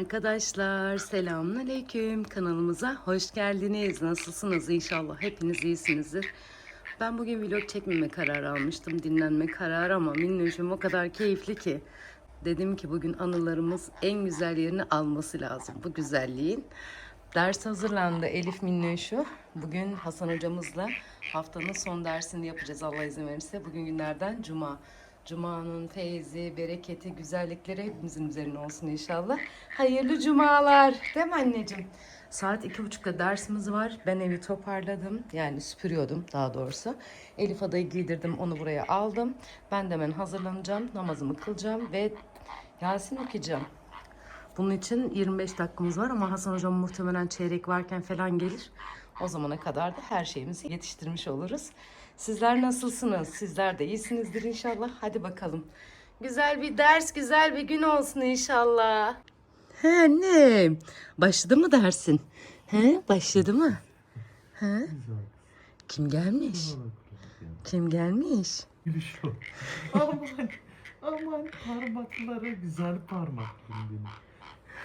Arkadaşlar selamünaleyküm kanalımıza hoş geldiniz. Nasılsınız inşallah hepiniz iyisinizdir. Ben bugün vlog çekmeme kararı almıştım. Dinlenme kararı ama minnoşum o kadar keyifli ki. Dedim ki bugün anılarımız en güzel yerini alması lazım bu güzelliğin. Ders hazırlandı Elif Minnoşu. Bugün Hasan hocamızla haftanın son dersini yapacağız Allah izin verirse. Bugün günlerden Cuma. Cuma'nın feyzi, bereketi, güzellikleri hepimizin üzerine olsun inşallah. Hayırlı cumalar. Değil mi anneciğim? Saat iki buçukta dersimiz var. Ben evi toparladım. Yani süpürüyordum daha doğrusu. Elif adayı giydirdim. Onu buraya aldım. Ben de hemen hazırlanacağım. Namazımı kılacağım ve Yasin okuyacağım. Bunun için 25 dakikamız var ama Hasan hocam muhtemelen çeyrek varken falan gelir. O zamana kadar da her şeyimizi yetiştirmiş oluruz. Sizler nasılsınız? Sizler de iyisinizdir inşallah. Hadi bakalım. Güzel bir ders, güzel bir gün olsun inşallah. He annem. Başladı mı dersin? He, başladı mı? He? Kim gelmiş? Kim gelmiş? Aman, aman parmakları güzel benim.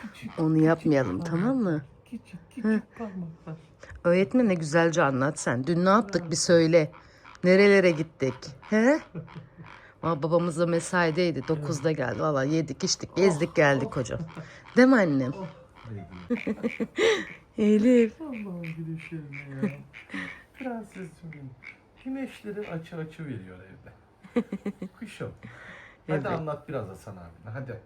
Küçük, Onu yapmayalım tamam mı? küçük, küçük parmaklar. Öğretmene güzelce anlat sen. Dün ne yaptık bir söyle. Nerelere gittik? He? Aa, babamız da mesaideydi. 9'da geldi. Valla yedik içtik gezdik geldik hocam. Değil mi annem? Elif. Allah'ım gülüşüyorum ya. Prensesim benim. Güneşleri açı açı veriyor evde. Kuşum. Hadi Evet. anlat biraz Hasan abine hadi.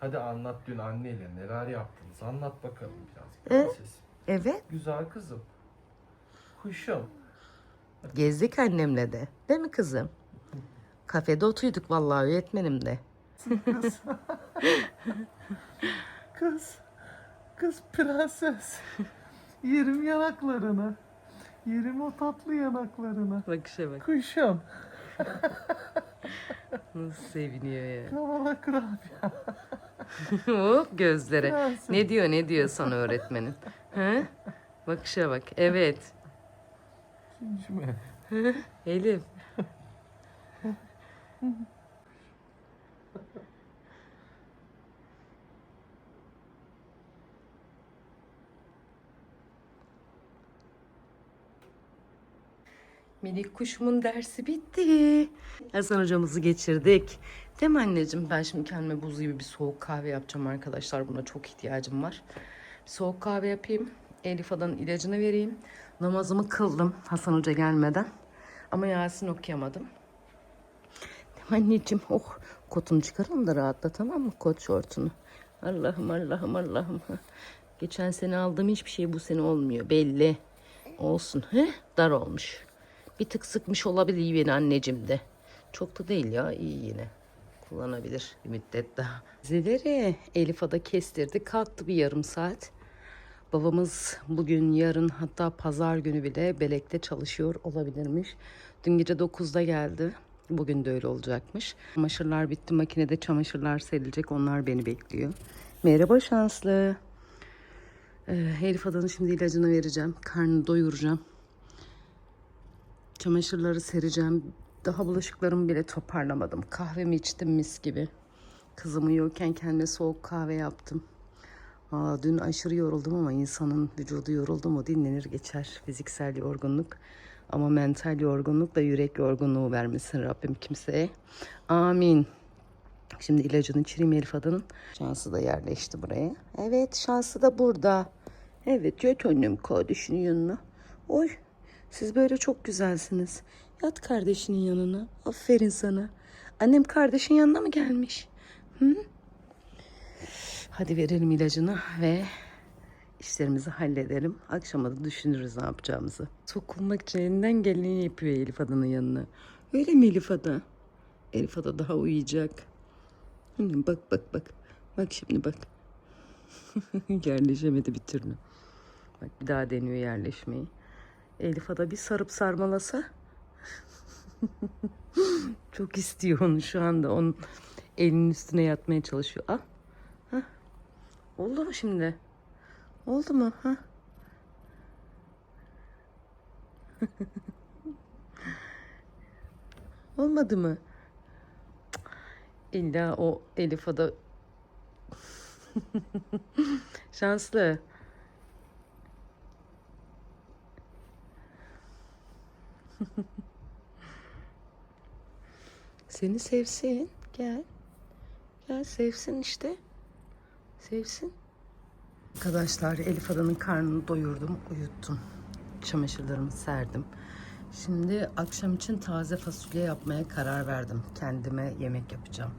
Hadi anlat dün anneyle neler yaptınız. Anlat bakalım biraz prenses. Evet. Güzel kızım. Kuşum. Gezdik annemle de. Değil mi kızım? Kafede oturduk vallahi öğretmenim de. Kız. Kız prenses. Yerim yanaklarını. Yerim o tatlı yanaklarını. Bakışa bak. Kuşum. Nasıl seviniyor ya. Kamala kurabiye. Hop gözlere. Prenses. Ne diyor ne diyor sana öğretmenin? He? Bakışa bak. Evet. Cincime. Elif. Minik kuşumun dersi bitti. Hasan hocamızı geçirdik. Değil mi anneciğim? Ben şimdi kendime buz gibi bir soğuk kahve yapacağım arkadaşlar. Buna çok ihtiyacım var. Bir soğuk kahve yapayım. Elif Adan'ın ilacını vereyim. Namazımı kıldım Hasan Hoca gelmeden. Ama Yasin okuyamadım. Anneciğim? Oh kotunu çıkaralım da rahatla tamam mı? Kot şortunu. Allah'ım Allah'ım Allah'ım. Geçen sene aldığım hiçbir şey bu sene olmuyor. Belli. Olsun. He? Dar olmuş. Bir tık sıkmış olabilir beni anneciğim de. Çok da değil ya iyi yine. Kullanabilir bir müddet daha. Zeleri Elif Ada kestirdi. Kalktı bir yarım saat. Babamız bugün, yarın hatta pazar günü bile Belek'te çalışıyor olabilirmiş. Dün gece 9'da geldi. Bugün de öyle olacakmış. Çamaşırlar bitti. Makinede çamaşırlar serilecek. Onlar beni bekliyor. Merhaba şanslı. Ee, Elif Adan'ın şimdi ilacını vereceğim. Karnını doyuracağım. Çamaşırları sereceğim. Daha bulaşıklarımı bile toparlamadım. Kahvemi içtim mis gibi. Kızım uyuyorken kendime soğuk kahve yaptım. Aa, dün aşırı yoruldum ama insanın vücudu yoruldu mu dinlenir geçer. Fiziksel yorgunluk ama mental yorgunluk da yürek yorgunluğu vermesin Rabbim kimseye. Amin. Şimdi ilacını içireyim Elif Adan'ın. Şansı da yerleşti buraya. Evet şansı da burada. Evet yat annem kardeşinin yanına. Oy siz böyle çok güzelsiniz. Yat kardeşinin yanına. Aferin sana. Annem kardeşin yanına mı gelmiş? Hı? Hadi verelim ilacını ve işlerimizi halledelim. Akşama da düşünürüz ne yapacağımızı. Sokulmak için elinden geleni yapıyor Elif Ada'nın yanına. Öyle mi Elif Ada? Elif Ada daha uyuyacak. Bak bak bak. Bak şimdi bak. Yerleşemedi bir türlü. Bak bir daha deniyor yerleşmeyi. Elif Ada bir sarıp sarmalasa. Çok istiyor onu şu anda. Onun elinin üstüne yatmaya çalışıyor. Al. Oldu mu şimdi? Oldu mu? Ha? Olmadı mı? İlla o Elif Ada Şanslı. Seni sevsin. Gel. Gel sevsin işte. Sevsin. Arkadaşlar Elif Adan'ın karnını doyurdum, uyuttum. Çamaşırlarımı serdim. Şimdi akşam için taze fasulye yapmaya karar verdim. Kendime yemek yapacağım.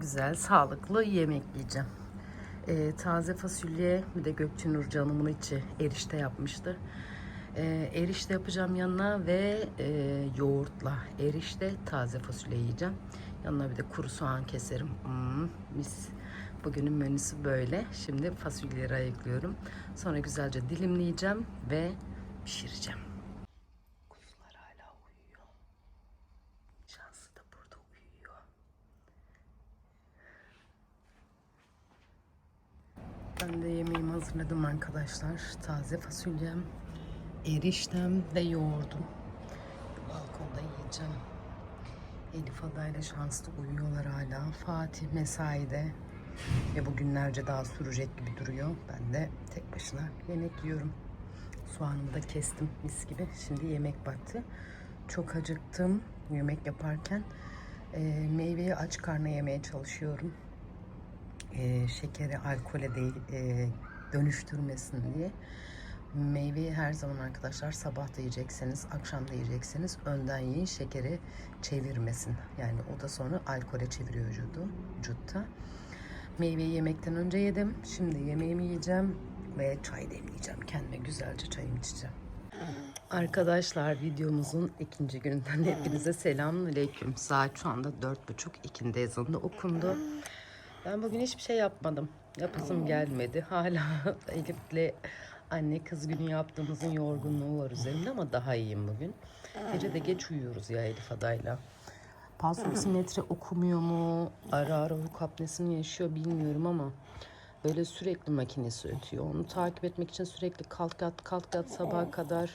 Güzel, sağlıklı yemek yiyeceğim. Ee, taze fasulye bir de Gökçenur canımın içi erişte yapmıştı. Ee, erişte yapacağım yanına ve e, yoğurtla erişte taze fasulye yiyeceğim. Yanına bir de kuru soğan keserim. Hmm, mis. Bugünün menüsü böyle. Şimdi fasulyeleri ayıklıyorum. Sonra güzelce dilimleyeceğim ve pişireceğim. Kuzular hala uyuyor. Şansı da burada uyuyor. Ben de yemeğimi hazırladım arkadaşlar. Taze fasulyem, eriştem ve yoğurdum. Balkonda yiyeceğim. Elif Ada ile Şanslı uyuyorlar hala. Fatih mesaide. Ve bugünlerce daha sürecek gibi duruyor. Ben de tek başına yemek yiyorum. Soğanımı da kestim mis gibi. Şimdi yemek vakti. Çok acıktım yemek yaparken. Ee, meyveyi aç karnına yemeye çalışıyorum e, şekeri alkole değil e, dönüştürmesin diye. Meyveyi her zaman arkadaşlar sabah da yiyecekseniz, akşam da yiyecekseniz önden yiyin şekeri çevirmesin. Yani o da sonra alkole çeviriyor vücudu, vücutta. Meyveyi yemekten önce yedim. Şimdi yemeğimi yiyeceğim ve çay demleyeceğim. Kendime güzelce çayımı içeceğim. Arkadaşlar videomuzun ikinci gününden hepinize selamünaleyküm. Saat şu anda dört buçuk ikindi ezanı okundu. Ben bugün hiçbir şey yapmadım. Yapasım gelmedi. Hala Elif'le anne kız günü yaptığımızın yorgunluğu var üzerimde ama daha iyiyim bugün. Gece de geç uyuyoruz ya Elif adayla. Pulsoksimetre okumuyor mu? Ara ara uyku apnesini yaşıyor bilmiyorum ama böyle sürekli makinesi ötüyor. Onu takip etmek için sürekli kalk yat kalk yat sabaha kadar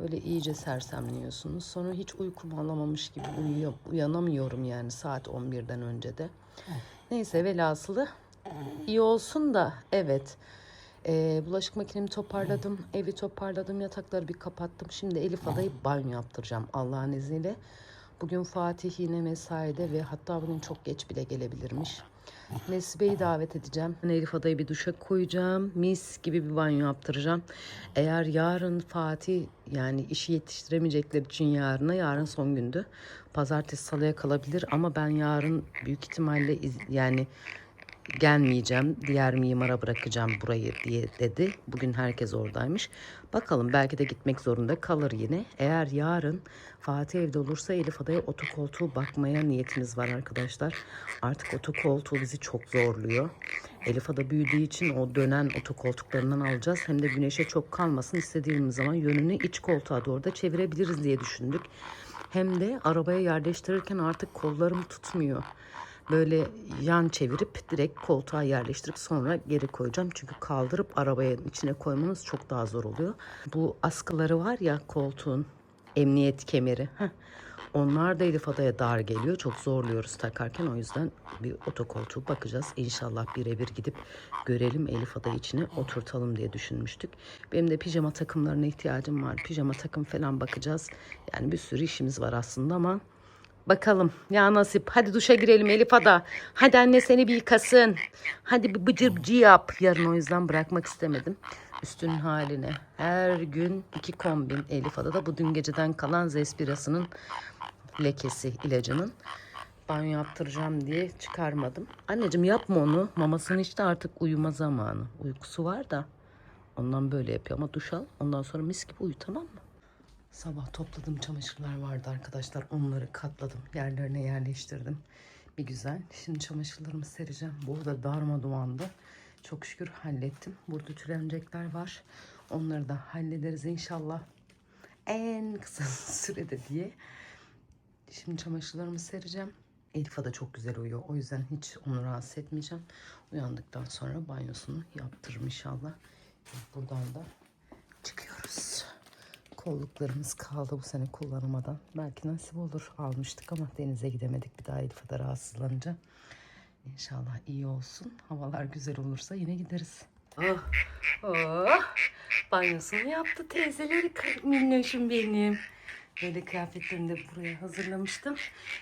böyle iyice sersemliyorsunuz. Sonra hiç uykumu alamamış gibi uyuyor, uyanamıyorum yani saat 11'den önce de. Neyse velhasılı iyi olsun da evet. Ee, bulaşık makinemi toparladım, evi toparladım, yatakları bir kapattım. Şimdi Elif Adayı banyo yaptıracağım Allah'ın izniyle. Bugün Fatih yine mesaide ve hatta bugün çok geç bile gelebilirmiş. Nesibe'yi davet edeceğim. Elif Adayı bir duşa koyacağım. Mis gibi bir banyo yaptıracağım. Eğer yarın Fatih yani işi yetiştiremeyecekler için yarına yarın son gündü. Pazartesi salıya kalabilir ama ben yarın büyük ihtimalle iz- yani gelmeyeceğim. Diğer mimara bırakacağım burayı diye dedi. Bugün herkes oradaymış. Bakalım belki de gitmek zorunda kalır yine. Eğer yarın Fatih evde olursa Elif Adaya otokoltuğu bakmaya niyetimiz var arkadaşlar. Artık otokoltuğu bizi çok zorluyor. Elif Ada büyüdüğü için o dönen otokoltuklarından alacağız. Hem de güneşe çok kalmasın istediğimiz zaman yönünü iç koltuğa doğru da çevirebiliriz diye düşündük. Hem de arabaya yerleştirirken artık kollarım tutmuyor böyle yan çevirip direkt koltuğa yerleştirip sonra geri koyacağım. Çünkü kaldırıp arabaya içine koymanız çok daha zor oluyor. Bu askıları var ya koltuğun emniyet kemeri. Heh. Onlar da Elif Adaya dar geliyor. Çok zorluyoruz takarken. O yüzden bir otokoltuğu bakacağız. İnşallah birebir gidip görelim Elif Adayı içine oturtalım diye düşünmüştük. Benim de pijama takımlarına ihtiyacım var. Pijama takım falan bakacağız. Yani bir sürü işimiz var aslında ama Bakalım ya nasip. Hadi duşa girelim Elif Ada. Hadi anne seni bir yıkasın. Hadi bir bıcır bıcı yap. Yarın o yüzden bırakmak istemedim. Üstünün haline. Her gün iki kombin Elif Ada da bu dün geceden kalan Zespiras'ının lekesi ilacının. Banyo yaptıracağım diye çıkarmadım. Anneciğim yapma onu. Mamasını işte artık uyuma zamanı. Uykusu var da. Ondan böyle yapıyor ama duş al. Ondan sonra mis gibi uyu tamam mı? Sabah topladığım çamaşırlar vardı arkadaşlar. Onları katladım. Yerlerine yerleştirdim. Bir güzel. Şimdi çamaşırlarımı sereceğim. Burada darma dumandı. Çok şükür hallettim. Burada türenecekler var. Onları da hallederiz inşallah. En kısa sürede diye. Şimdi çamaşırlarımı sereceğim. Elif'a da çok güzel uyuyor. O yüzden hiç onu rahatsız etmeyeceğim. Uyandıktan sonra banyosunu yaptırırım inşallah. Buradan da. Kolluklarımız kaldı bu sene kullanamadan. Belki nasip olur almıştık ama denize gidemedik bir daha Elif'e de rahatsızlanınca. İnşallah iyi olsun. Havalar güzel olursa yine gideriz. Oh, oh. Banyosunu yaptı teyzeleri minnoşum benim. Böyle kıyafetlerimi de buraya hazırlamıştım.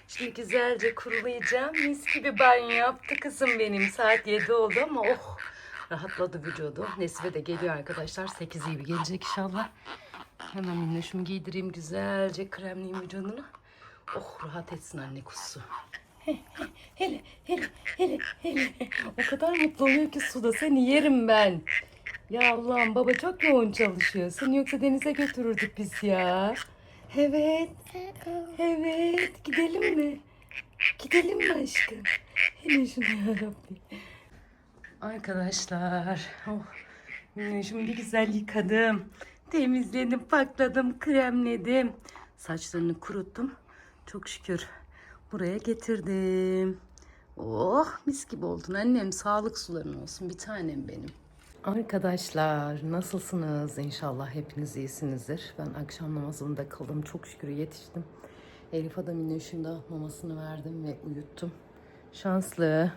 Şimdi güzelce kurulayacağım. Mis gibi banyo yaptı kızım benim. Saat 7 oldu ama oh rahatladı vücudu. Nesibe de geliyor arkadaşlar. 8 gibi gelecek inşallah. Hemen minnoşumu giydireyim güzelce kremleyeyim vücudunu. Oh rahat etsin anne kuzusu. Hele hele hele hele. O kadar mutlu oluyor ki suda seni yerim ben. Ya Allah'ım baba çok yoğun çalışıyor. Seni yoksa denize götürürdük biz ya. Evet. Evet. Gidelim mi? Gidelim mi aşkım? Hele şunu yarabbim. Arkadaşlar. Oh. Minnoşumu bir güzel yıkadım. Temizledim, pakladım, kremledim. Saçlarını kuruttum. Çok şükür buraya getirdim. Oh mis gibi oldun annem. Sağlık suların olsun bir tanem benim. Arkadaşlar nasılsınız? İnşallah hepiniz iyisinizdir. Ben akşam namazında kaldım. Çok şükür yetiştim. Elif Adam Minnoş'un mamasını verdim ve uyuttum. Şanslı.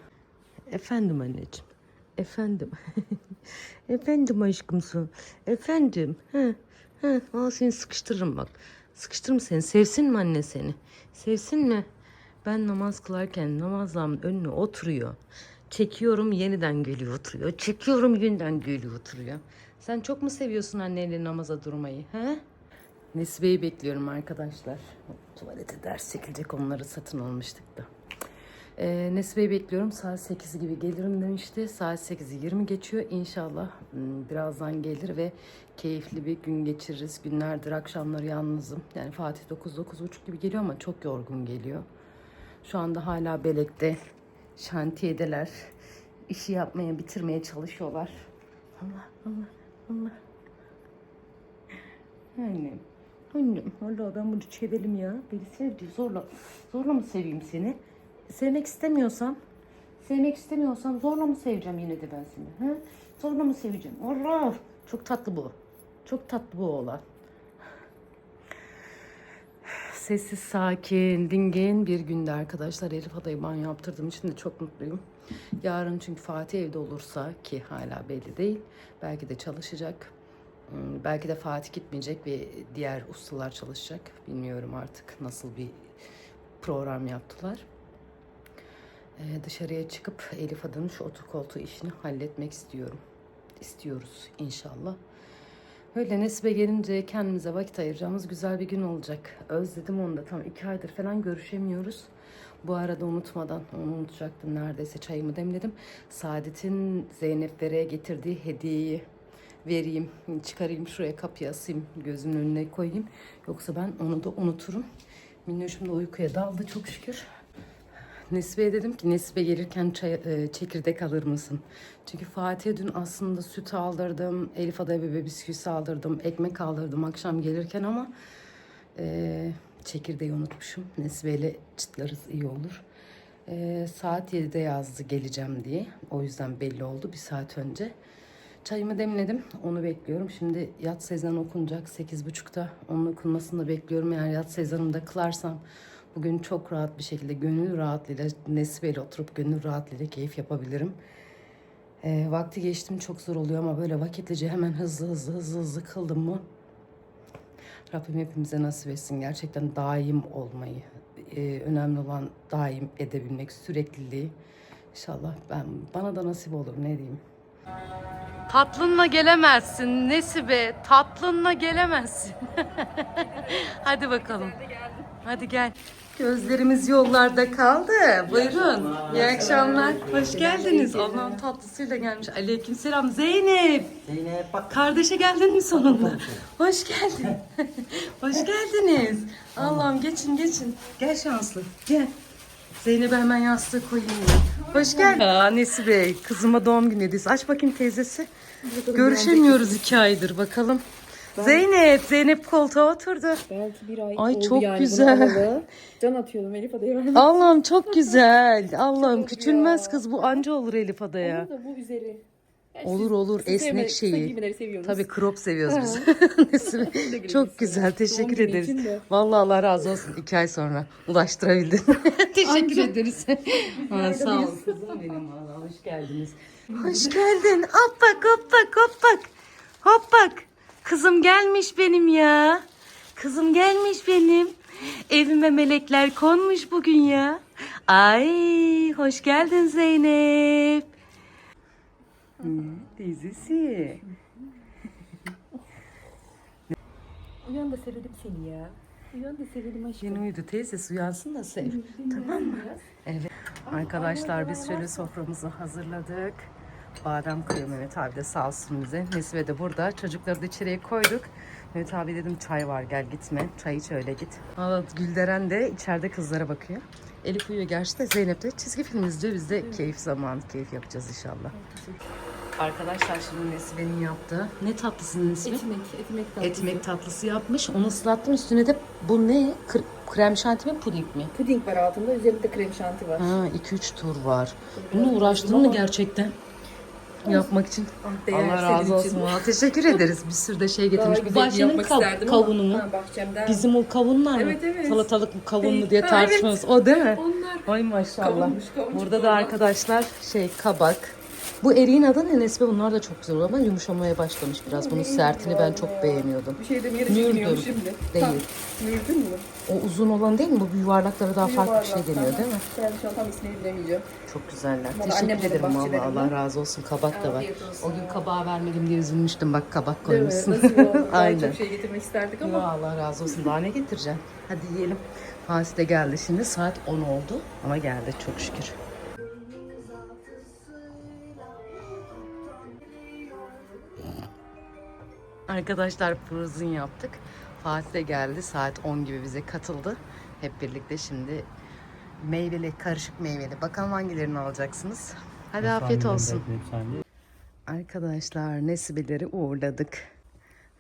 Efendim anneciğim. Efendim. Efendim aşkımsın. Efendim. He. He. Al seni sıkıştırırım bak. Sıkıştırırım seni. Sevsin mi anne seni? Sevsin mi? Ben namaz kılarken namazlamın önüne oturuyor. Çekiyorum yeniden geliyor oturuyor. Çekiyorum yeniden geliyor oturuyor. Sen çok mu seviyorsun anneyle namaza durmayı? He? Nesibe'yi bekliyorum arkadaşlar. Tuvalete ders çekilecek onları satın almıştık da. Ee, Nesibe'yi bekliyorum. Saat 8 gibi gelirim demişti. Saat 8'i 20 geçiyor. İnşallah hmm, birazdan gelir ve keyifli bir gün geçiririz. Günlerdir akşamları yalnızım. Yani Fatih 9-9.30 gibi geliyor ama çok yorgun geliyor. Şu anda hala Belek'te şantiyedeler. İşi yapmaya, bitirmeye çalışıyorlar. Allah, Allah, Allah. Annem, annem. Allah ben bunu çevelim ya. Beni sevdi. Zorla, zorla mı seveyim seni? Sevmek istemiyorsam, sevmek istemiyorsam zorla mı seveceğim yine de ben seni? He? Zorla mı seveceğim? Allah! Çok tatlı bu. Çok tatlı bu oğlan. Sessiz, sakin, dingin bir günde arkadaşlar. Elif adayı banyo yaptırdığım için de çok mutluyum. Yarın çünkü Fatih evde olursa ki hala belli değil. Belki de çalışacak. Hmm, Belki de Fatih gitmeyecek ve diğer ustalar çalışacak. Bilmiyorum artık nasıl bir program yaptılar. Ee, dışarıya çıkıp Elif Adan'ın şu otur koltuğu işini halletmek istiyorum. İstiyoruz inşallah. Öyle Nesibe gelince kendimize vakit ayıracağımız güzel bir gün olacak. Özledim onu da tam iki aydır falan görüşemiyoruz. Bu arada unutmadan, onu unutacaktım neredeyse çayımı demledim. Saadet'in Zeynep'lere getirdiği hediyeyi vereyim, çıkarayım şuraya kapıya asayım, gözümün önüne koyayım. Yoksa ben onu da unuturum. Minnoşum da uykuya daldı çok şükür. Nesibe'ye dedim ki Nesibe gelirken çay, e, çekirdek alır mısın? Çünkü Fatih'e dün aslında süt aldırdım, Elif Ada'ya bebe bisküvisi aldırdım, ekmek aldırdım akşam gelirken ama e, çekirdeği unutmuşum. Nesibe ile çıtlarız iyi olur. E, saat 7'de yazdı geleceğim diye. O yüzden belli oldu bir saat önce. Çayımı demledim. Onu bekliyorum. Şimdi yat sezan okunacak 8.30'da. Onun okunmasını da bekliyorum. Eğer yat sezanımı da kılarsam bugün çok rahat bir şekilde gönül rahatlığıyla Nesibe'yle oturup gönül rahatlığıyla keyif yapabilirim. Ee, vakti geçtim çok zor oluyor ama böyle vakitlice hemen hızlı hızlı hızlı hızlı kıldım mı Rabbim hepimize nasip etsin gerçekten daim olmayı. Ee, önemli olan daim edebilmek, sürekliliği. İnşallah ben bana da nasip olur ne diyeyim. Tatlınla gelemezsin Nesibe. Tatlınla gelemezsin. Hadi bakalım. Hadi gel. Gözlerimiz yollarda kaldı. Buyurun. İyi akşamlar. Hoş geldiniz. Allah'ın tatlısıyla gelmiş. Aleykümselam Zeynep. Zeynep bak. Kardeşe geldin mi sonunda? Hoş geldin. Hoş geldiniz. Allah'ım geçin geçin. Gel şanslı. Gel. Zeynep'e hemen yastığı koyayım. Hoş geldin. Aa, Nesi Bey, kızıma doğum günü hediyesi. Aç bakayım teyzesi. Görüşemiyoruz iki aydır bakalım. Zeynep, Zeynep koltuğa oturdu. Belki bir ay Ay, oldu çok yani güzel. bunu alalı. Can atıyordum Elif adayı vermek. Allah'ım çok güzel. Allah'ım Çok küçülmez ya. kız bu anca olur Elif Adaya. Onun da bu üzeri. Olur olur Siz sevme- esnek kısa şeyi. giymeleri seviyorsunuz. Tabii crop seviyoruz biz. Güle Çok güzel teşekkür günü ederiz. için de. Vallahi Allah razı olsun iki ay sonra ulaştırabildin. teşekkür ederiz. Aa, sağ ol kızım benim valla hoş geldiniz. Hoş geldin. Hop bak hop bak hop bak. Hop bak. Kızım gelmiş benim ya. Kızım gelmiş benim. Evime melekler konmuş bugün ya. Ay hoş geldin Zeynep. Teyzesi. Uyan da sevelim seni ya. Uyan da sevelim aşkım. Yeni uyudu teyzesi uyansın da sev. Tamam mı? Evet. Arkadaşlar biz şöyle soframızı hazırladık. Badem kırıyor Mehmet abi de sağ olsun bize. Nesibe de burada. Çocukları da içeriye koyduk. Mehmet abi dedim çay var gel gitme. Çay iç öyle git. Valla Gülderen de içeride kızlara bakıyor. Elif uyuyor gerçi de Zeynep de çizgi film izliyor. Biz de keyif zamanı keyif yapacağız inşallah. Arkadaşlar şimdi Nesibe'nin yaptığı ne tatlısın Nesibe? Etmek, etmek tatlısı. Ekmek tatlısı yapmış. Onu ıslattım. Üstüne de bu ne? Kır- krem şanti mi puding mi? Puding var altında, üzerinde krem şanti var. Ha 2-3 tur var. Bunu uğraştın mı gerçekten? Yapmak için. Ah, değer Allah razı olsun. Valla teşekkür ederiz. Bir sürü de şey Daha getirmiş. Bu güzel bahçenin yapmak kav- kavunu mu? Ha, bahçemden. Bizim o kavunlar mı? Evet, evet. Salatalık mı kavun mu diye Ha, tartışmamız. O değil mi? Onlar. Ay maşallah. Kavunmuş, Burada da onlar. arkadaşlar şey kabak. Bu eriğin adı ne Nesbe? Bunlar da çok güzel oluyor ama yumuşamaya başlamış biraz. Bunun sertini ben çok beğeniyordum. Bir şey demeye de Mürdüm. çıkmıyor şimdi. Değil. Mürdüm mü? O uzun olan değil mi? Bu yuvarlaklara daha farklı bir şey deniyor değil mi? Ben şu an tam ismini bilemeyeceğim. Çok güzeller. Vallahi Teşekkür ederim benim valla. Allah razı olsun. Kabak da var. Afiyet olsun. O gün kabağı vermedim diye üzülmüştüm. Bak kabak Değil mi? koymuşsun. Nasıl? Daha Aynen. çok şey getirmek isterdik ama. Allah razı olsun. Daha ne getireceksin? Hadi yiyelim. Fatih de geldi şimdi. Saat 10 oldu. Ama geldi çok şükür. Arkadaşlar frozen yaptık. Fatih de geldi. Saat 10 gibi bize katıldı. Hep birlikte şimdi meyveli, karışık meyveli. Bakalım hangilerini alacaksınız. Hadi afiyet olsun. Arkadaşlar Nesibe'leri uğurladık.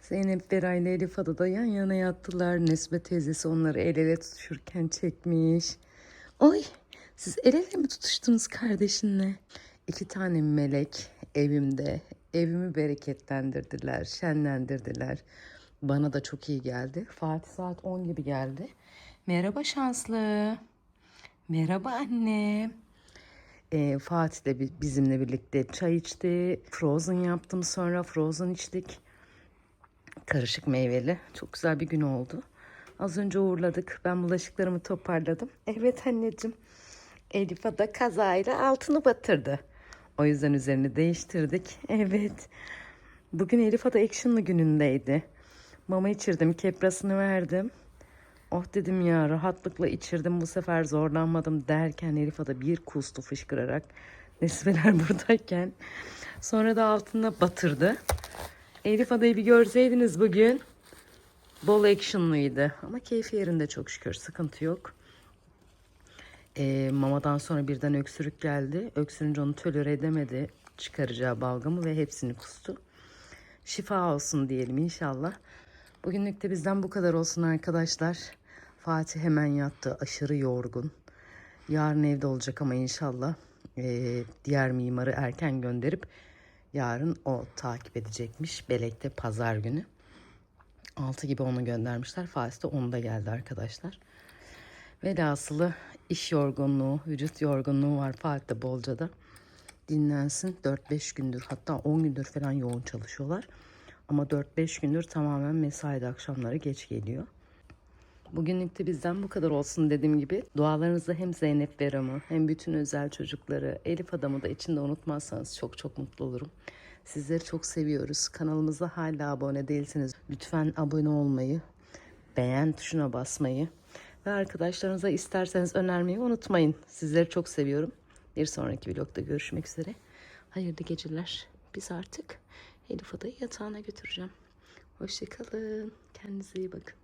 Zeynep Beray ile Elif Ada da yan yana yattılar. Nesibe teyzesi onları el ele tutuşurken çekmiş. Oy siz el ele mi tutuştunuz kardeşinle? İki tane melek evimde. Evimi bereketlendirdiler, şenlendirdiler. Bana da çok iyi geldi. Fatih saat 10 gibi geldi. Merhaba şanslı. Merhaba anne. Ee, Fatih de bi- bizimle birlikte çay içti. Frozen yaptım sonra frozen içtik. Karışık meyveli. Çok güzel bir gün oldu. Az önce uğurladık. Ben bulaşıklarımı toparladım. Evet anneciğim. Elif da kazayla altını batırdı. O yüzden üzerini değiştirdik. Evet. Bugün Elif Ada action'lı günündeydi. Mama içirdim, keprasını verdim. Oh dedim ya rahatlıkla içirdim bu sefer zorlanmadım derken Elif Ada bir kustu fışkırarak. Nesibeler buradayken. Sonra da altına batırdı. Elif Ada'yı bir görseydiniz bugün. Bol actionlıydı. Ama keyfi yerinde çok şükür. Sıkıntı yok. Ee, mamadan sonra birden öksürük geldi. Öksürünce onu tolere edemedi. Çıkaracağı balgamı ve hepsini kustu. Şifa olsun diyelim inşallah. Bugünlük de bizden bu kadar olsun arkadaşlar. Fatih hemen yattı. Aşırı yorgun. Yarın evde olacak ama inşallah ee, diğer mimarı erken gönderip yarın o takip edecekmiş. Belek'te pazar günü. 6 gibi onu göndermişler. Fatih de 10'da geldi arkadaşlar. Velhasılı iş yorgunluğu, vücut yorgunluğu var Fatih'te Bolca'da. Dinlensin. 4-5 gündür hatta 10 gündür falan yoğun çalışıyorlar. Ama 4-5 gündür tamamen mesaide akşamları geç geliyor. Bugünlük de bizden bu kadar olsun dediğim gibi. Dualarınızda hem Zeynep Beram'ı hem bütün özel çocukları, Elif Adam'ı da içinde unutmazsanız çok çok mutlu olurum. Sizleri çok seviyoruz. Kanalımıza hala abone değilseniz lütfen abone olmayı, beğen tuşuna basmayı ve arkadaşlarınıza isterseniz önermeyi unutmayın. Sizleri çok seviyorum. Bir sonraki vlogda görüşmek üzere. Hayırlı geceler. Biz artık Elif Ada'yı yatağına götüreceğim. Hoşçakalın. Kendinize iyi bakın.